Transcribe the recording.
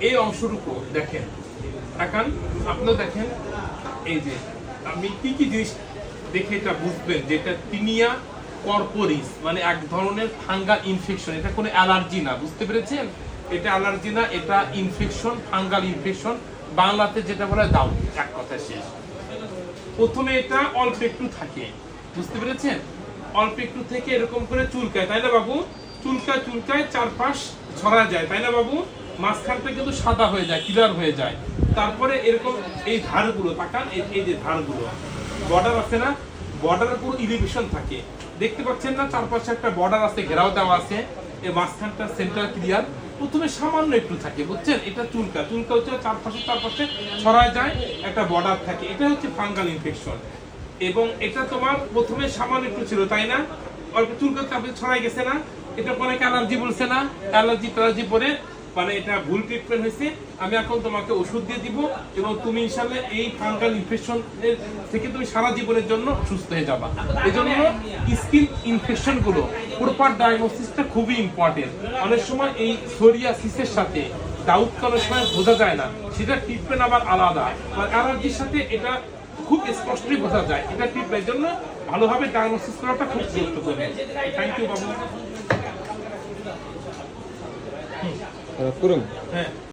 এই- অংশটুকু দেখেন। তাকান, আপনিও দেখেন, এই যে আমি কি কি জিনিস দেখে এটা বুঝবেন যে এটা টিনিয়া কর্পোরিস মানে এক ধরনের ফাঙ্গাল ইনফেকশন এটা কোনো অ্যালার্জি না, বুঝতে পেরেছেন? এটা অ্যালার্জি না, এটা ইনফেকশন ফাঙ্গাল ইনফেকশন বাংলাতে যেটা বলে দাও, এক কথা শেষ। প্রথমে এটা অল্প একটু থাকে, বুঝতে পেরেছেন? অল্প একটু থেকে এরকম করে চুলকায়, তাই না বাবু? চুলকায় চুলকায় চারপাশ ছড়া যায়, তাই না বাবু? মাঝখানটা কিন্তু সাদা হয়ে যায় ক্লিয়ার হয়ে যায়। তারপরে এরকম এই ধারগুলো, তাকান, এই- যে ধারগুলো বর্ডার আছে না? বর্ডারের পুরো ইলিভেশন থাকে। দেখতে পাচ্ছেন না, চারপাশে একটা বর্ডার আছে, ঘেরাও দেওয়া আছে। এই মাঝখানটা সেন্টার ক্লিয়ার প্রথমে সামান্য একটু থাকে, বুঝছেন? এটা চুলকা। চুলকা হচ্ছে চারপাশে চারপাশে ছড়ায় যায়, একটা বর্ডার থাকে। এটা হচ্ছে ফাঙ্গাল ইনফেকশন এবং এটা তোমার প্রথমে সামান্য একটু ছিল, তাই না? অল্প চুলকা চাপে ছড়াই গেছে না? এটা অনেকে অ্যালার্জি বলছে না? অ্যালার্জি ট্যালার্জি পরে মানে এটা ভুল ট্রিটমেন্ট হয়েছে, আমি এখন তোমাকে ওষুধ দিয়ে দিব এবং তুমি ইনশাল্লাহ এই ফাঙ্গাল ইনফেকশন থেকে তুমি সারা জীবনের জন্য সুস্থ হয়ে যাবা। এই জন্য স্কিন ইনফেকশনগুলো প্রপার ডায়াগনোসিসটা খুবই ইম্পর্টেন্ট অনেক সময় এই সোরিয়াসিসের সাথে ডাউট অনেক সময় বোঝা যায় না, সেটা ট্রিটমেন্ট আবার আলাদা। অ্যালার্জির সাথে এটা খুব স্পষ্টই বোঝা যায়। এটা ট্রিটমেন্টের জন্য ভালোভাবে ডায়াগনোসিস করাটা খুব গুরুত্বপূর্ণ। থ্যাংক ইউ বাবু। করুন হ্যাঁ